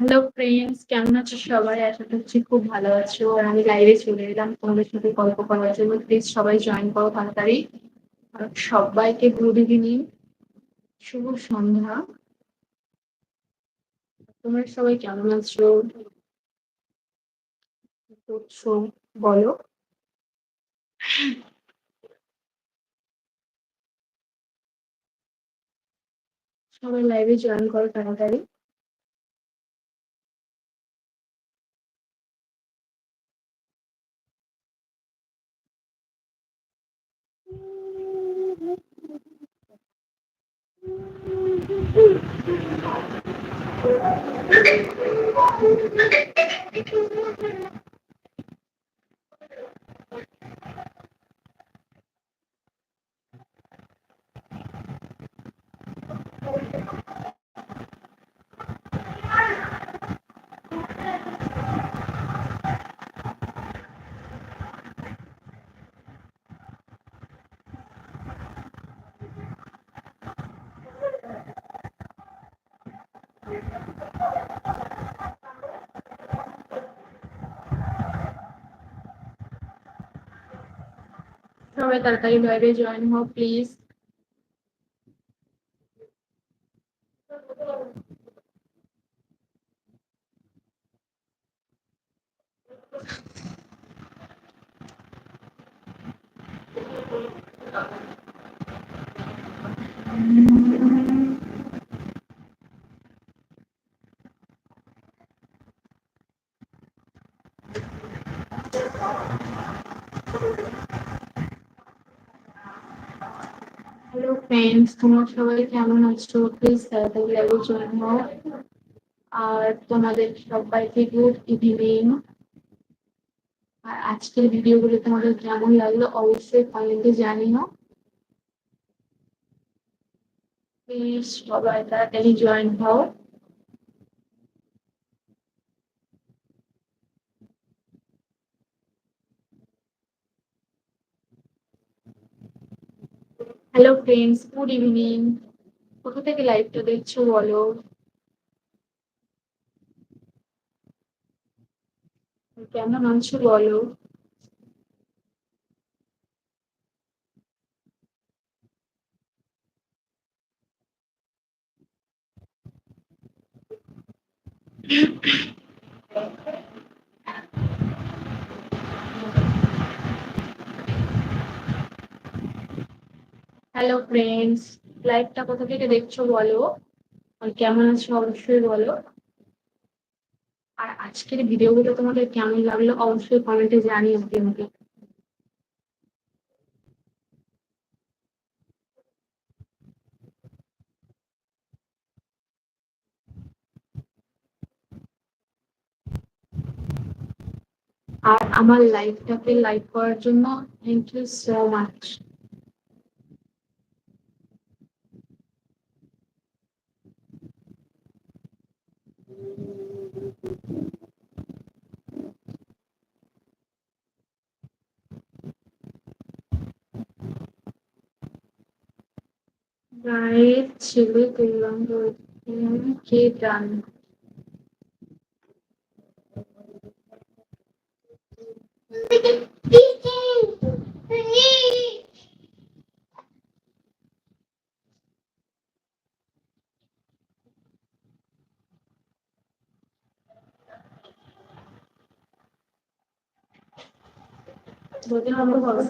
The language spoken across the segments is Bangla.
হ্যালো ফ্রেন্ডস কেমন আছো সবাই? আশা করছি খুব ভালো আছো। আর আমি লাইভে চলে এলাম তোমাদের সাথে গল্প করার জন্য। প্লিজ সবাই জয়েন করো তাড়াতাড়ি। সবাইকে গুড ইভিনিং শুভ সন্ধ্যা। তোমরা সবাই কেমন আছো? করছ? বলো। সবাই লাইভে জয়েন করো তাড়াতাড়ি। Thank you. সবাই তাড়াতাড়ি লাইভে জয়েন হও প্লিজ হ্যালো ফ্রেন্ডস তোমরা সবাই কেমন আছো? প্লিজ তাড়াতাড়ি লাইভে জন্য আর তোমাদের সবাইকে গুড ইভিনিং আর আজকের ভিডিওগুলো তোমাদের কেমন লাগল অবশ্যই কমেন্টে জানিও। প্লিজ সবাই তাড়াতাড়ি জয়েন হও। হ্যালো ফ্রেন্ডস গুড ইভিনিং কোথা থেকে লাইভটা দেখছ বলো কেমন আছো বলো হ্যালো ফ্রেন্ডস লাইভটা কোথা থেকে দেখছ বলো? আর কেমন আছো অবশ্যই বলো। আর আজকের ভিডিওগুলো তোমাদের কেমন লাগল অবশ্যই কমেন্টে জানিও আমাকে। আর আমার লাইভটাকে লাইক করার জন্য থ্যাংক ইউ সো মাচ ছেলে তুললাম কে ডান বলতে হবে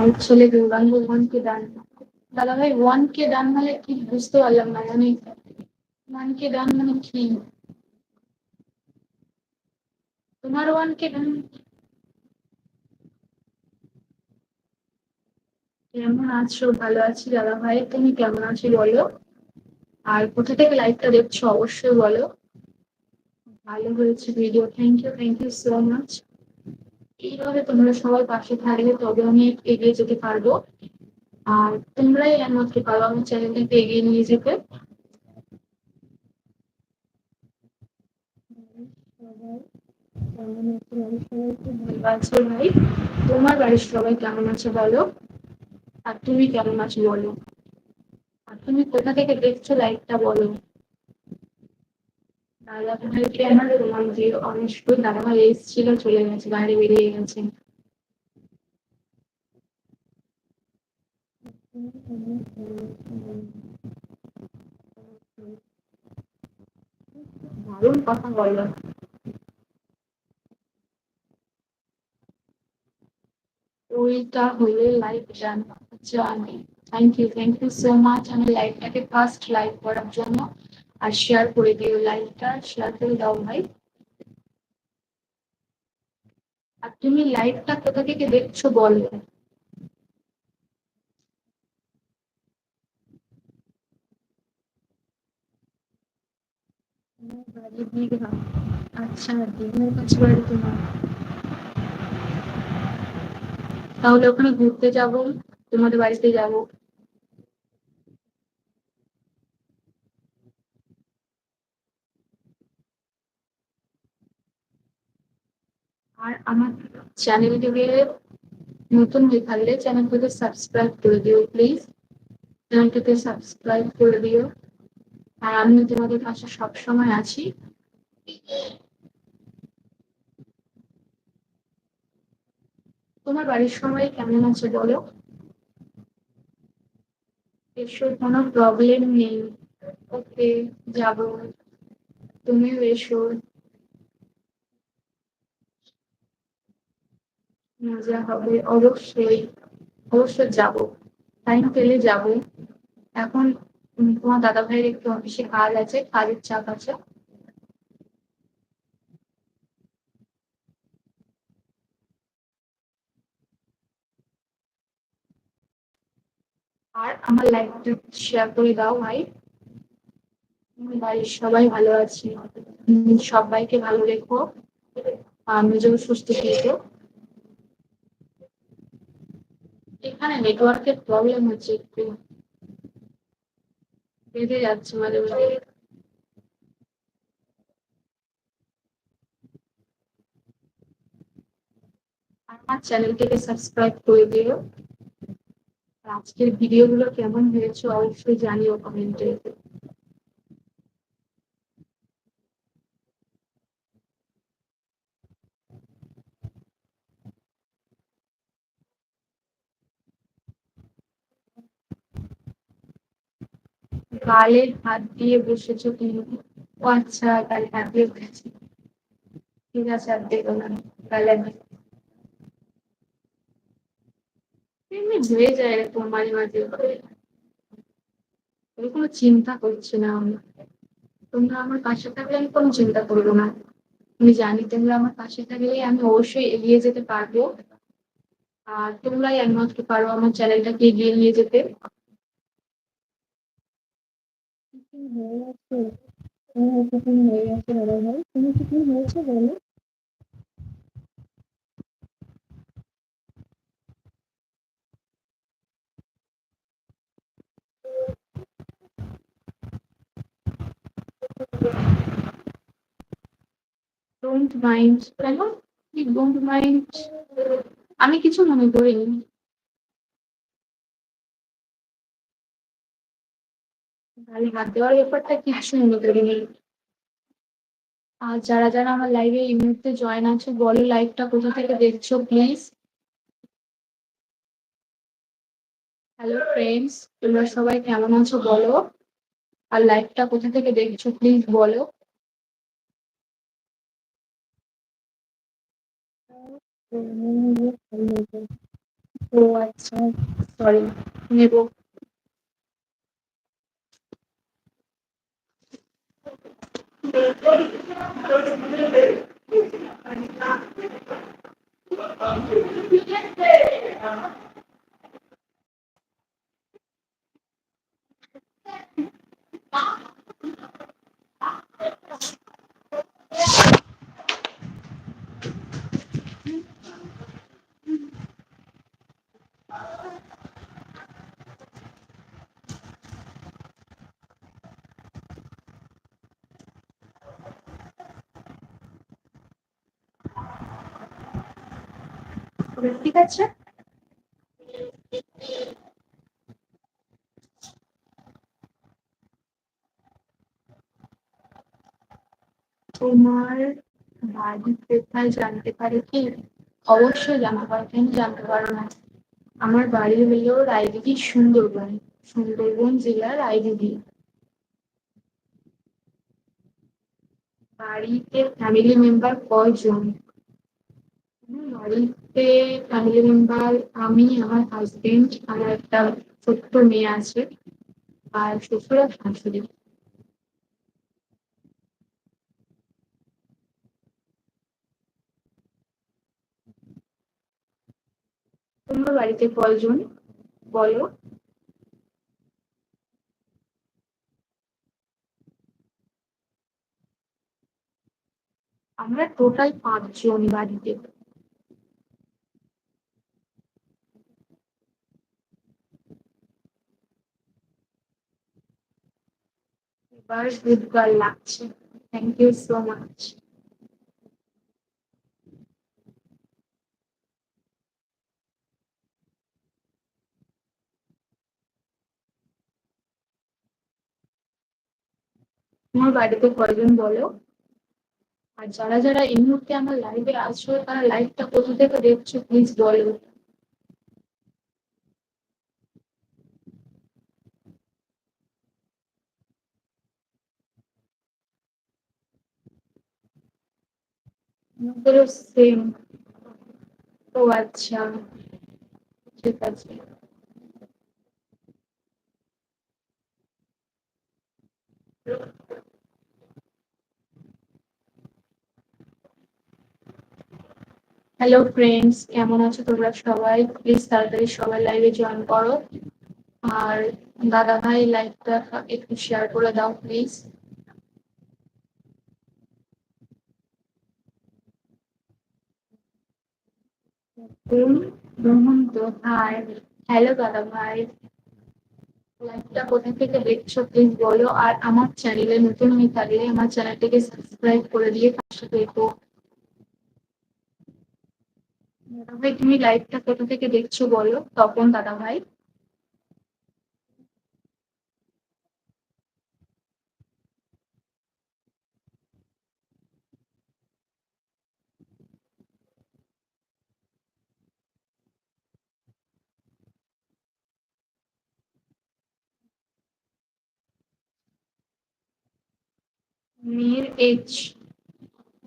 গায়ের ছেলে গৌরাঙ্গ ওয়ান কে ডান দাদা ভাই ওয়ান কে ডান মানে কি? বুঝতে পারলাম না মানে ওয়ান কে ডান মানে কি? তোমার ওয়ান কে ডান কেমন আছো? ভালো আছি দাদা ভাই তুমি কেমন আছো বলো? আর কোথা থেকে লাইভটা দেখছ অবশ্যই বলো। ভালো হয়েছে video thank you thank you so much এইভাবে তোমরা সবাই পাশে থাকলে তবে আমি এগিয়ে যেতে পারব। আর তোমরাই একমাত্র পারো আমার চ্যানেলটাকে এগিয়ে নিয়ে যেতে। ভাই তোমার বাড়ির সবাই কেমন আছে বলো? আর তুমি কেমন আছো বলো? আর তুমি কোথা থেকে দেখছ লাইভটা বলো? বাইরে বেরিয়ে গেছে। দারুণ কথা বলো ওইটা হলে লাইভ জান জানি thank you thank you so much আমি লাইভটাকে ফার্স্ট লাইভ করার জন্য আর শেয়ার করে দিও লাইভটা শেয়ার করে দাও ভাই। আর তুমি লাইভটা কোথা থেকে দেখছ বলো। বাড়ি দীঘা আচ্ছা দীঘার কাছে বাড়ি তোমার তাহলে ওখানে ঘুরতে যাব তোমাদের বাড়িতে যাব। আর আমার চ্যানেলটিকে নতুন হয়ে থাকলে চ্যানেলটিকে সাবস্ক্রাইব করে দিও প্লিজ চ্যানেলটিকে সাবস্ক্রাইব করে দিও। আর আমি তোমাদের পাশে সবসময় আছি। তোমার বাড়ির সবাই কেমন আছে বলো? এসো, কোনো প্রবলেম নেই। ওকে যাব। তুমিও এসো। মজা হবে অবশ্যই অবশ্যই যাব। টাইম পেলে যাব। এখন তোমার দাদা ভাইয়ের একটু অফিসে কাজ আছে, কাজের চাপ আছে। আর আমার লাইফটা শেয়ার করে দাও, ভাই। বাড়ির সবাই ভালো আছি। সবাইকে ভালো রেখো। আর নিজেও সুস্থ থেকো। এখানে নেটওয়ার্কের প্রবলেম হচ্ছে একটু। বেঁধে যাচ্ছে মাঝে মাঝে। আমার চ্যানেলটিকে সাবস্ক্রাইব করে দিও। আজকের ভিডিওগুলো কেমন হয়েছে অবশ্যই জানিও কমেন্টে গালে হাত দিয়ে বসেছো তুমি? ও আচ্ছা গালে হাত দিয়ে বসেছি। ঠিক আছে, আর দেখো না গালে এমনি হয়ে যায় এরকম মাঝে মাঝে। আমি কোনো চিন্তা করছি না আমি তোমরা আমার পাশে থাকলে আমি কোনো চিন্তা করব না। আমি জানি তোমরা আমার পাশে থাকলে আমি অবশ্যই এগিয়ে যেতে পারব। আর তোমরাই একমাত্র পারো আমার চ্যানেলটাকে এগিয়ে নিয়ে যেতে। হয়ে গেছে হয়ে গেছে দাদা ভাই কি হয়েছে বলো ডোন্ট মাইন্ড কেন ডোন্ট মাইন্ড আমি কিছু মনে করিনি। গালে হাত দেওয়ার ব্যাপারটা কিছু মনে আর যারা যারা আমার লাইভে এই মুহূর্তে জয়েন আছে, বলো লাইভটা কোথা থেকে দেখছ প্লিজ হ্যালো ফ্রেন্ডস তোমরা সবাই কেমন আছো বলো? আর লাইভটা কোথা থেকে দেখছ প্লিজ বলো? ও আচ্ছা সরি নেব। Thank you. করে ঠিক আছে? তোমার বাড়ির কোথায় জানতে পারে কি? অবশ্যই জানা পারে, কেন জানতে পারো না? আমার বাড়ি হলো রায়দিদি সুন্দরবন সুন্দরবন জেলার রায়দিদি বাড়িতে ফ্যামিলি মেম্বার কয়জন? বাড়িতে ফ্যামিলি মেম্বার আমি আমার হাজবেন্ড আমার একটা ছোট্ট মেয়ে আছে আর শ্বশুর আর শাশুড়ি তোমার বাড়িতে কয়জন বলো আমরা টোটাল পাঁচজন বাড়িতে বুধবার লাগছে। থ্যাংক ইউ সো মাচ তোমার বাড়িতে কয়জন বলো? আর যারা যারা এই মুহূর্তে আমার লাইভে আছো, তারা লাইভটা কোথা থেকে দেখছ প্লিজ বলো। সেম ও আচ্ছা ঠিক আছে হ্যালো ফ্রেন্ডস কেমন আছো তোমরা সবাই? প্লিজ তাড়াতাড়ি সবাই লাইভে জয়েন করো। আর দাদা ভাই লাইভটা একটু শেয়ার করে দাও প্লিজ মোহন তো হাই হ্যালো দাদা ভাই লাইভটা কোথা থেকে দেখছ প্লিজ বলো। আর আমার চ্যানেলে নতুন হয়ে থাকলে আমার চ্যানেলটিকে সাবস্ক্রাইব করে দিয়ে পাশে দেখো দাদা ভাই তুমি লাইভটা কোথা থেকে দেখছ বলো? তপন দাদা ভাই মেয়ের এজ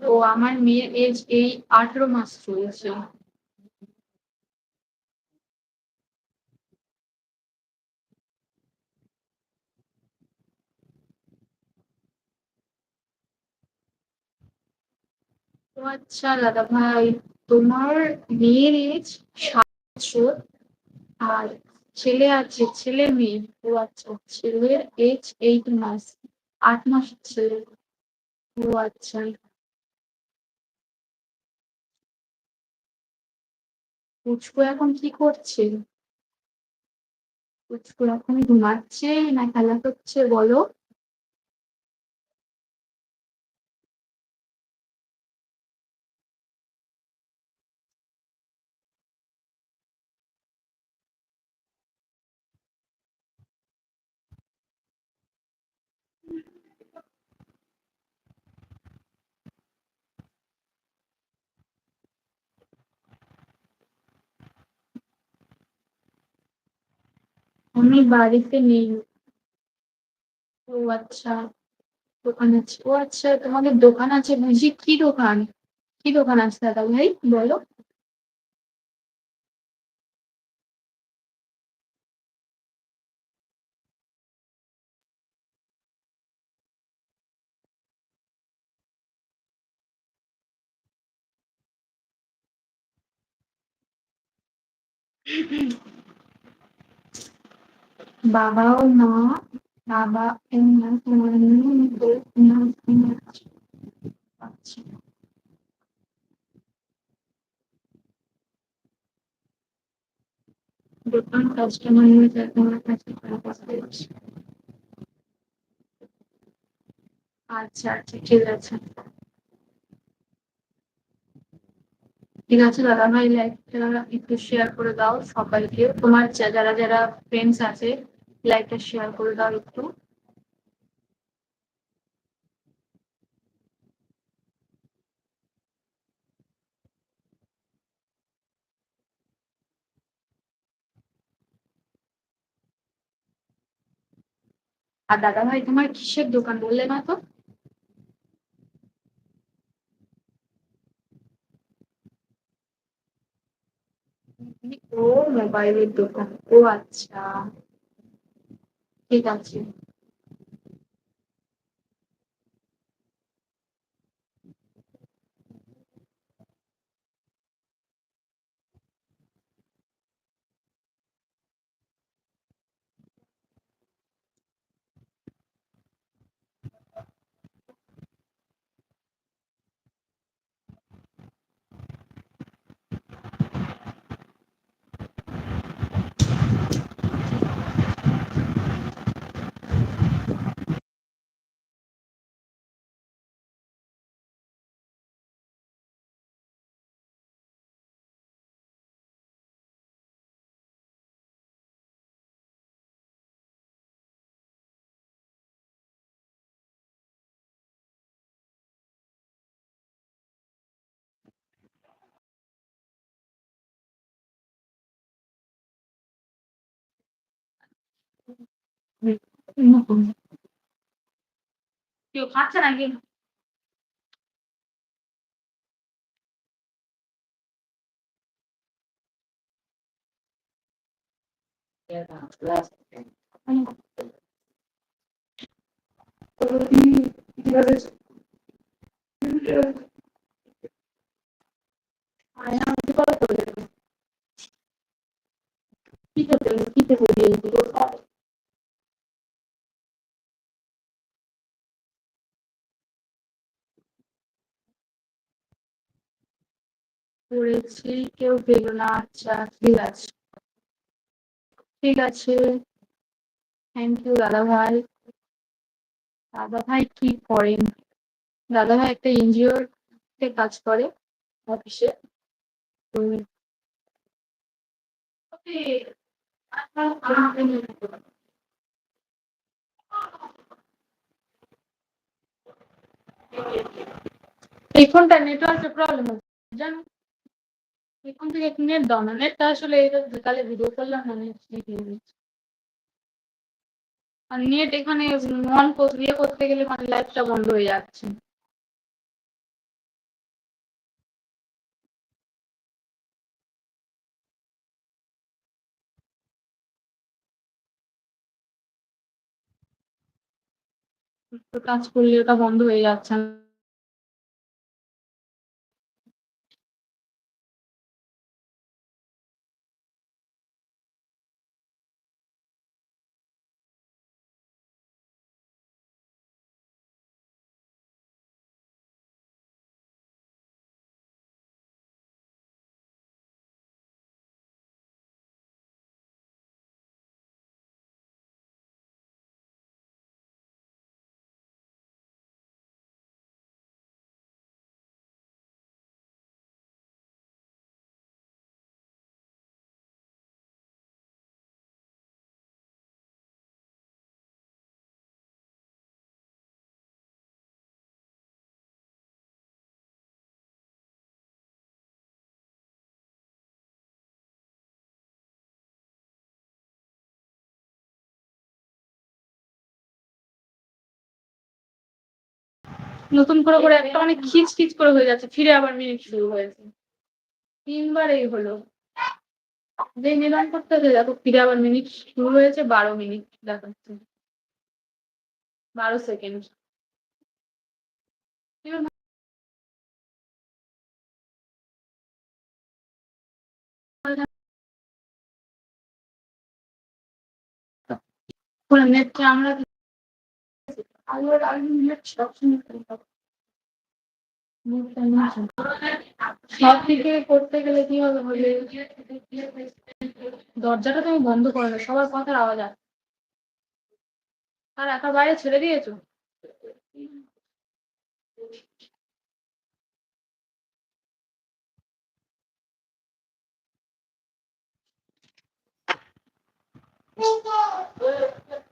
ও আমার মেয়ের এজ এই আঠেরো মাস চলছে। আচ্ছা দাদা ভাই, তোমার মেয়ের এজ সাত বছর, আর ছেলে আছে, ছেলে মেয়ে, ও আচ্ছা ছেলের এজ এইট মাস, আট মাস ছেলে। ও আচ্ছা। পুচকু এখন কি করছে? পুচকু এখন ঘুমাচ্ছে না খেলা করছে বলো। আমি বাড়িতে নেই। ও আচ্ছা দোকান আছে। ও আচ্ছা তোমাদের দোকান আছে বুঝি? কি দোকান? কি দোকান আছে দাদা ভাই? বলো। বাবা ও মা বাবা আচ্ছা দোকান কাস্টমার তোমার কাছে আচ্ছা আচ্ছা ঠিক আছে। ঠিক আছে দাদা ভাই লাইভটা একটু শেয়ার করে দাও সবাইকে। তোমার যারা যারা ফ্রেন্ডস আছে লাইকটা শেয়ার করে দাও একটু। আর দাদা ভাই তোমার কিসের দোকান বললে না তো? ও মোবাইলের দোকান। ও আচ্ছা। 这道题 อยู่พักชนะกิน Ayağımcı bak böyle. Bir de böyle, bir de böyle, bir de böyle. করেছি, কেউ পেল না। আচ্ছা ঠিক আছে। ঠিক আছে। থ্যাংক ইউ দাদা ভাই দাদা ভাই কি করেন? দাদা ভাই একটা এনজিওর তে কাজ করে, অফিসে। এই ফোনটা নেটওয়ার্কের প্রবলেম হচ্ছে। জানো? এখন থেকে একটু নেট দাও না নেটটা আসলে এটা বিকালে ভিডিও করলাম না নেট আর নেট এখানে অন ইয়ে করতে গেলে মানে লাইভটা বন্ধ হয়ে যাচ্ছে। টাচ করলে ওটা বন্ধ হয়ে যাচ্ছে নতুন করে করে একটা অনেক খিচ খিচ করে হয়ে যাচ্ছে ফিরে আবার মিনিট শুরু হয়েছে। তিনবার এই হলো। যে নিলাম করতে হচ্ছে দেখো ফিরে আবার মিনিট শুরু হয়েছে বারো মিনিট দেখাচ্ছে। বারো সেকেন্ড। নেটটা আমরা সব দিকে করতে গেলে কি হবে বলে দরজাটা তুমি বন্ধ করে না সবার কথার আওয়াজ আছে আর একা বাইরে ছেড়ে দিয়েছ Thank you.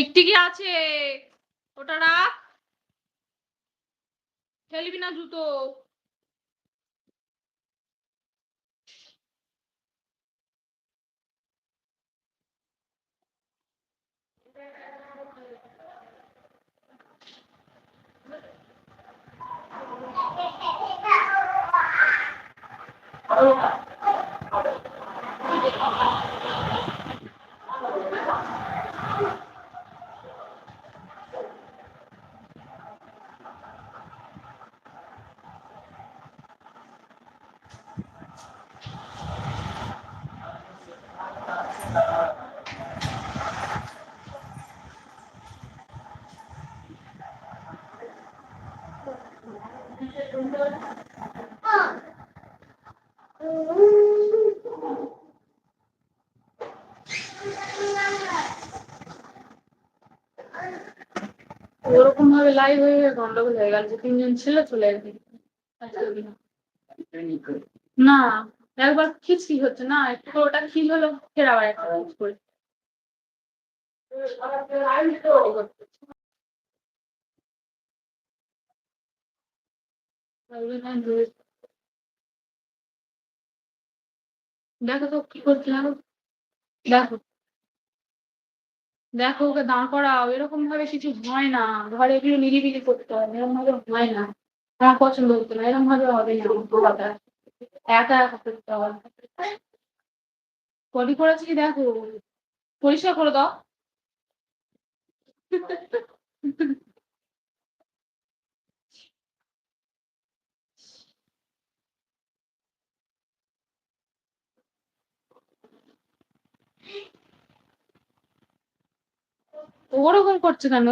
টিকটিকি আছে। ওটা রাখ। ফেলবি না জুতো। ওরকম ভাবে লাইভ হয়ে গন্ডগোল হয়ে গেল যে তিনজন ছিল, চলে গেছে না, একবার খিচকি হচ্ছে না, একটু ওটা খিল হলো, ফের আবার একটা খিচ করে। দেখো তো কি করতে লাগো দেখো। দেখো ওকে দাঁড় করাও, এরকম ভাবে কিছু হয় না। ঘরে এগুলো নিরিবিলি করতে হয়, এরকম ভাবে হয় না। আমার পছন্দ হতো না, এরকম ভাবে হবে না। একা একা করতে হবে পটি করেছি কি দেখো? পরিষ্কার করে দাও। ওরকম করছে কেন?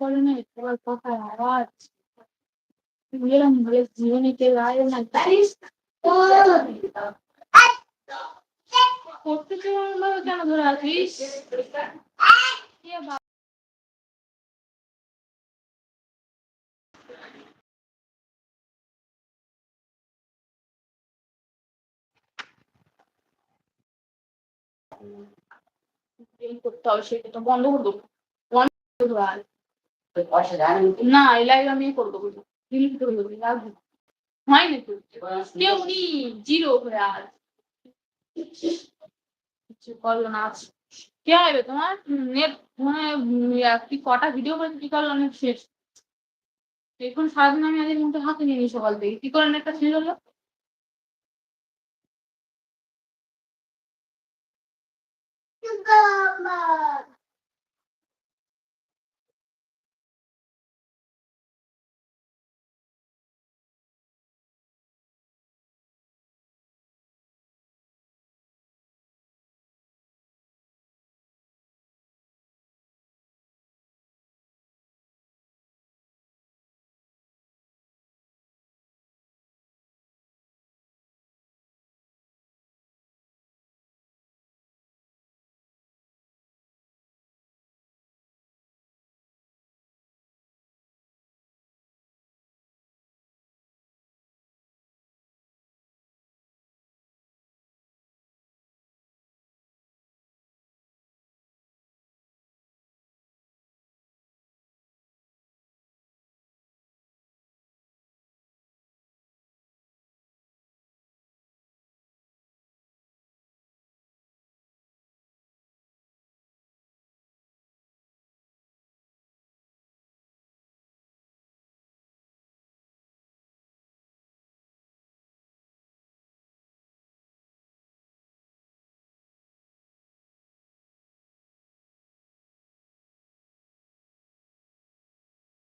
করে না একটু কথা আওয়াজ এরকম ভাবে জীবনে কেউ আয় না জানিস কেন ধরে আছিস সেটা তো বন্ধ করে দেবো। না এই আমি করে দেবো ডিলিট কেউ নেই, জিরো হয়ে আজ কিছু করল না, আজ কে হবে তোমার? নেট মানে তুই কটা ভিডিও করে কি করল অনেক শেষ। এখন সারাদিন আমি আজের মুখে হাতে নিয়ে নিই সকাল থেকে কি করে নেটটা শেষ হলো?